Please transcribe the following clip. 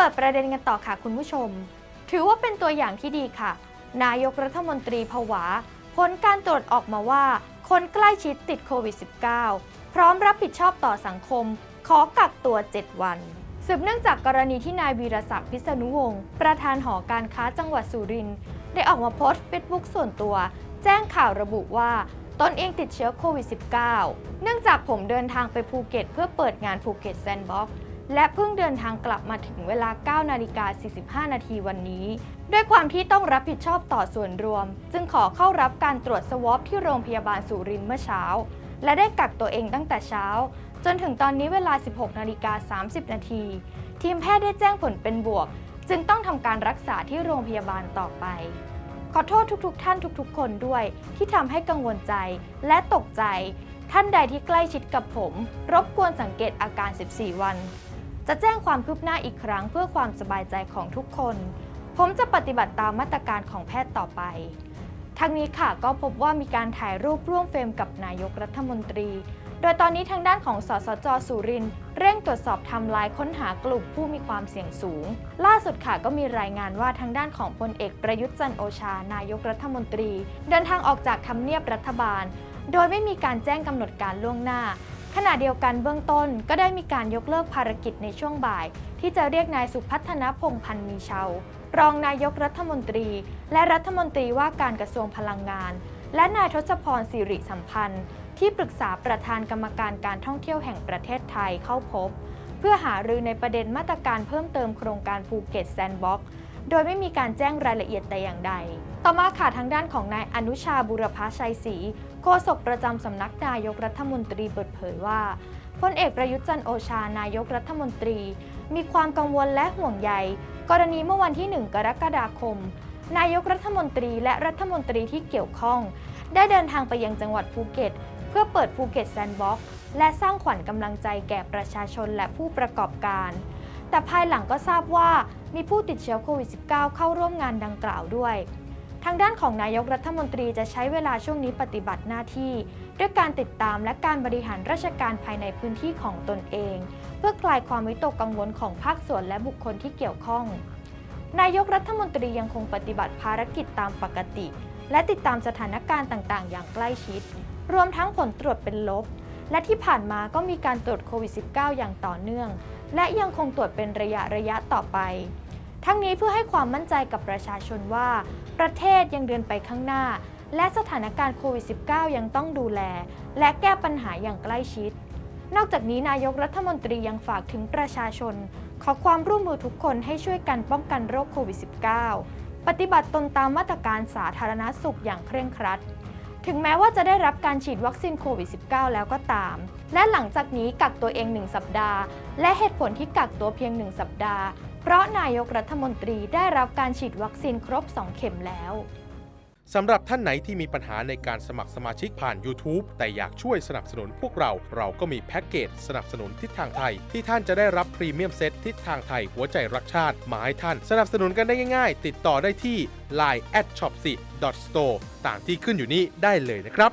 ปิดประเด็นกันต่อค่ะคุณผู้ชม ถือว่าเป็นตัวอย่างที่ดีค่ะ นายกรัฐมนตรีผวา ผลการตรวจออกมาว่า คนใกล้ชิดติดโควิด -19 พร้อมรับผิดชอบต่อสังคม ขอกักตัว 7 วันสืบเนื่องจากกรณีที่นายวีรศักดิ์พิษณุวงศ์ประธานหอการค้าจังหวัดสุรินทร์ได้ออกมาโพสต์เฟซบุ๊กส่วนตัว แจ้งข่าวระบุว่าตนเองติดเชื้อโควิด -19 เนื่องจากผมเดินทางไปภูเก็ต เพื่อเปิดงานภูเก็ตแซนด์บ็อกซ์ และเพิ่งเดินทางกลับมาถึงเวลา 9 นาฬิกา 45 นาทีวันนี้ ด้วยความที่ต้องรับผิดชอบต่อส่วนรวม จึงขอเข้ารับการตรวจสวอปที่โรงพยาบาลสุรินทร์เมื่อเช้า และได้กักตัวเองตั้งแต่เช้า จนถึงตอนนี้เวลา 16 นาฬิกา 30 นาที ทีมแพทย์ได้แจ้งผลเป็นบวก จึงต้องทำการรักษาที่โรงพยาบาลต่อไป ขอโทษทุกๆท่านทุกๆ คนด้วย ที่ทำให้กังวลใจและตกใจท่านใดที่ใกล้ชิดกับผม รบกวนสังเกตอาการ 14 วัน จะแจ้งความคืบหน้าอีกครั้งเพื่อความสบายใจของทุกคน ผมจะปฏิบัติตามมาตรการของแพทย์ต่อไปทั้งนี้ค่ะก็พบว่ามีการถ่ายรูปร่วมเฟรมกับนายกรัฐมนตรี โดยตอนนี้ทางด้านของสสจสุรินเร่งตรวจสอบทำลายค้นหากลุ่มผู้มีความเสี่ยงสูง ล่าสุดค่ะก็มีรายงานว่าทางด้านของพลเอกประยุทธ์จันโอชา นายกรัฐมนตรี เดินทางออกจากทำเนียบรัฐบาล โดยไม่มีการแจ้งกำหนดการล่วงหน้า ขณะเดียวกันเบื้องต้นก็ได้มีการยกเลิกภารกิจในช่วงบ่าย ที่จะเรียกนายสุพัฒนพงพันธ์มีเชารองนายกรัฐมนตรี และรัฐมนตรีว่าการกระทรวงพลังงาน และนายทศพรสิริสัมพันธ์ ที่ปรึกษาประธานกรรมการการท่องเที่ยวแห่งประเทศไทยเข้าพบ เพื่อหารือในประเด็นมาตรการเพิ่มเติมโครงการภูเก็ตแซนด์บ็อกซ์ โดยไม่มีการแจ้งรายละเอียดแต่อย่างใด ต่อมาค่ะทางด้านของนายอนุชาบุรพชัยศรีโฆษกประจำสำนักนายกรัฐมนตรีเปิดเผยว่าพลเอกประยุทธ์จันโอชานายกรัฐมนตรี มีความกังวลและห่วงใย กรณีเมื่อวันที่ 1 กรกฎาคม นายกรัฐมนตรีและรัฐมนตรีที่เกี่ยวข้อง ได้เดินทางไปยังจังหวัดภูเก็ต เพื่อเปิดภูเก็ตแซนด์บ็อกซ์และสร้างขวัญกำลังใจแก่ประชาชนและผู้ประกอบการ แต่ภายหลังก็ทราบว่ามีผู้ติดเชื้อโควิด -19 เข้าร่วมงานดังกล่าวด้วย ทางด้านของนายกรัฐมนตรีจะใช้เวลาช่วงนี้ปฏิบัติหน้าที่ ด้วยการติดตามและการบริหารราชการภายในพื้นที่ของตนเอง เพื่อคลายความวิตกกังวลของภาคส่วนและบุคคลที่เกี่ยวข้อง นายกรัฐมนตรียังคงปฏิบัติภารกิจตามปกติ และติดตามสถานการณ์ต่าง ๆ อย่างใกล้ชิด รวมทั้งผลตรวจเป็นลบ และที่ผ่านมาก็มีการตรวจโควิด -19 อย่างต่อเนื่อง และยังคงตรวจเป็นระยะระยะต่อไป ทั้งนี้เพื่อให้ความมั่นใจกับประชาชนว่า ประเทศยังเดินไปข้างหน้า และสถานการณ์โควิด -19 ยังต้องดูแล และแก้ปัญหาอย่างใกล้ชิด นอกจากนี้นายกรัฐมนตรียังฝากถึงประชาชน ขอความร่วมมือทุกคนให้ช่วยกันป้องกันโรคโควิด -19 ปฏิบัติตนตามมาตรการสาธารณสุขอย่างเคร่งครัด ถึงแม้ว่าจะได้รับการฉีดวัคซีนโควิด -19 แล้วก็ตาม และหลังจากนี้กักตัวเอง 1 สัปดาห์ และเหตุผลที่กักตัวเพียง 1 สัปดาห์ เพราะนายกรัฐมนตรีได้รับการฉีดวัคซีนครบ 2 เข็มแล้วสำหรับท่านไหนที่มีปัญหาในการสมัครสมาชิกผ่าน YouTube แต่อยากช่วยสนับสนุนพวกเรา เราก็มีแพ็กเกจสนับสนุนทิศทางไทย ที่ท่านจะได้รับพรีเมียมเซตทิศทางไทยหัวใจรักชาติมาให้ท่าน สนับสนุนกันได้ง่ายๆ ติดต่อได้ที่ line at shop 4 store ตามที่ขึ้นอยู่นี้ได้เลยนะครับ